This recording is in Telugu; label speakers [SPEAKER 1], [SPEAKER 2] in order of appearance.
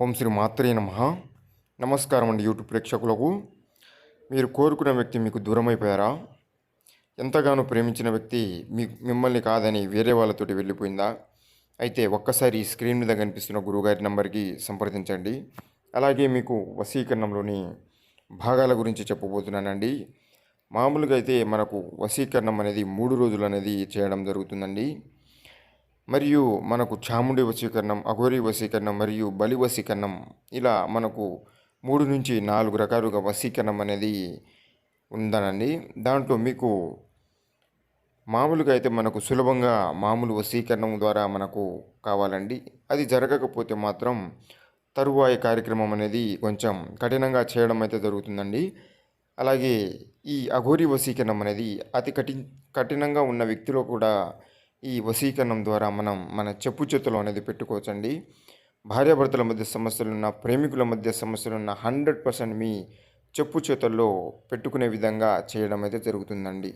[SPEAKER 1] ఓం శ్రీ మాత్రే నమ. నమస్కారం అండి యూట్యూబ్ ప్రేక్షకులకు. మీరు కోరుకున్న వ్యక్తి మీకు దూరం అయిపోయారా ఎంతగానో ప్రేమించిన వ్యక్తి మీ మిమ్మల్ని కాదని వేరే వాళ్ళతోటి వెళ్ళిపోయిందా? అయితే ఒక్కసారి స్క్రీన్ మీద కనిపిస్తున్న గురువుగారి నంబర్కి సంప్రదించండి. అలాగే మీకు వశీకరణంలోని భాగాల గురించి చెప్పబోతున్నానండి. మామూలుగా అయితే మనకు వశీకరణం అనేది మూడు రోజులు అనేది చేయడం జరుగుతుందండి. మరియు మనకు చాముండి వశీకరణం అఘోరి వశీకరణం మరియు బలి వశీకరణం ఇలా మనకు మూడు నుంచి నాలుగు రకాలుగా వశీకరణం అనేది ఉందనండి. దాంట్లో మీకు మామూలుగా అయితే మనకు సులభంగా మామూలు వశీకరణం ద్వారా మనకు కావాలండి. అది జరగకపోతే మాత్రం తరువాయి కార్యక్రమం అనేది కొంచెం కఠినంగా చేయడం అయితే జరుగుతుందండి. అలాగే ఈ అఘోరి వశీకరణం అనేది అతి కఠిన కఠినంగా ఉన్న వ్యక్తిలో కూడా ఈ వశీకరణం ద్వారా మనం మన చెప్పు చేతులు అనేది పెట్టుకోవచ్చండి. భార్యాభర్తల మధ్య సమస్యలున్న ప్రేమికుల మధ్య సమస్యలున్న హండ్రెడ్ పర్సెంట్ మీ చెప్పు చేతుల్లో పెట్టుకునే విధంగా చేయడం అయితే జరుగుతుందండి.